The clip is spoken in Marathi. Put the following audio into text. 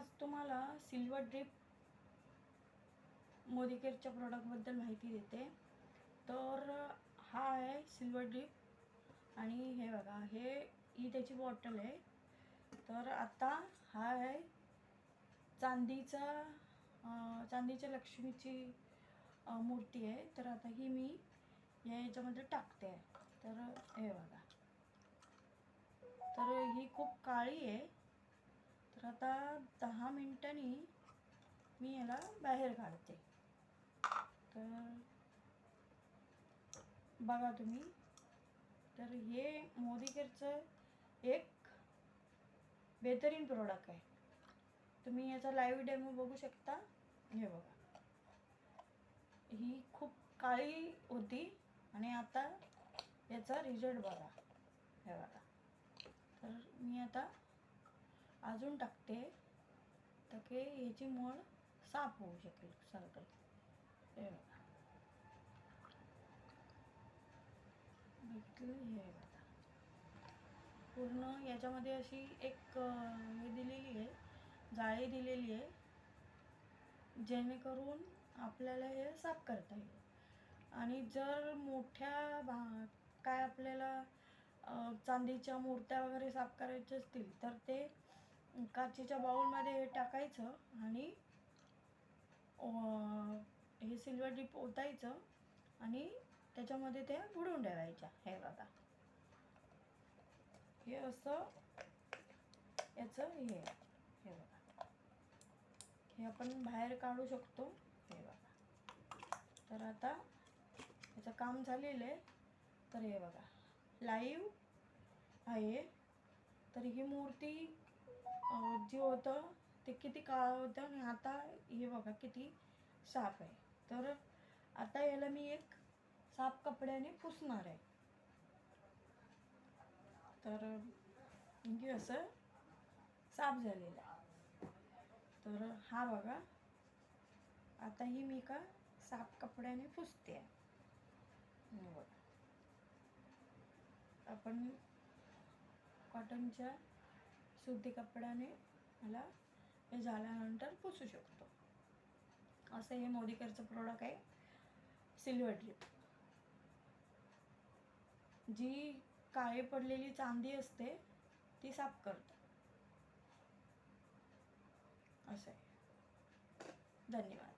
आज तुम्हाला सिल्वर ड्रिप मोदिकेअरच्या प्रॉडक्टबद्दल माहिती देते. तर हा आहे सिल्वर ड्रिप. आणि हे बघा हे ही त्याची बॉटल आहे. तर आता हा आहे चांदीचा चांदीच्या लक्ष्मीची मूर्ती आहे. तर आता ही मी या याच्यामध्ये टाकते. आहे तर हे बघा. तर ही खूप काळी आहे. तर आता दहा मिनटांनी मी याला बाहेर काढते. तर बघा तुम्ही. तर हे मोदीकेरचं एक बेहतरीन प्रोडक्ट आहे. तुम्ही याचा लाईव्ह डेमो बघू शकता. हे बघा. ही खूप काळी होती आणि आता याचा रिझल्ट बघा. हे बघा. तर मी आता अजून टाकते तर की ह्याची मळ साफ होऊ शकेल सर्कल. हे बघा. बघितलं? हे बघा. पूर्ण याच्यामध्ये अशी एक हे दिलेली आहे जाळी दिलेली आहे जेणेकरून आपल्याला हे साफ करता येईल. आणि जर मोठ्या भा काय आपल्याला चांदीच्या मूर्त्या वगैरे साफ करायच्या असतील तर ते काचेच्या बाउलमध्ये हे टाकायचं आणि हे सिल्वर डीप ओतायचं आणि त्याच्यामध्ये ते बुडवून ठेवायच्या. हे बघा. हे असं याचं हे आहे. हे बघा. हे आपण बाहेर काढू शकतो. हे बघा. तर आता याचं काम झालेलं आहे. तर हे बघा. लाईव्ह आहे. तर ही मूर्ती जे होतं ते किती काळं होतं आणि आता हे बघा किती साफ आहे. तर आता याला मी एक साफ कपड्याने पुसणार आहे. तर हे असं साफ झालेलं आहे. तर हा बघा आता ही मी का साफ कपड्याने पुसते आहे. बघा. आपण कॉटनच्या सुती कपड्याने मला हे झाल्यानंतर पुसू शकतो. असं हे मोदीकरचं प्रोडक्ट आहे सिल्वर ड्रिप जी काळे पडलेली चांदी असते ती साफ करतं. असं आहे. धन्यवाद.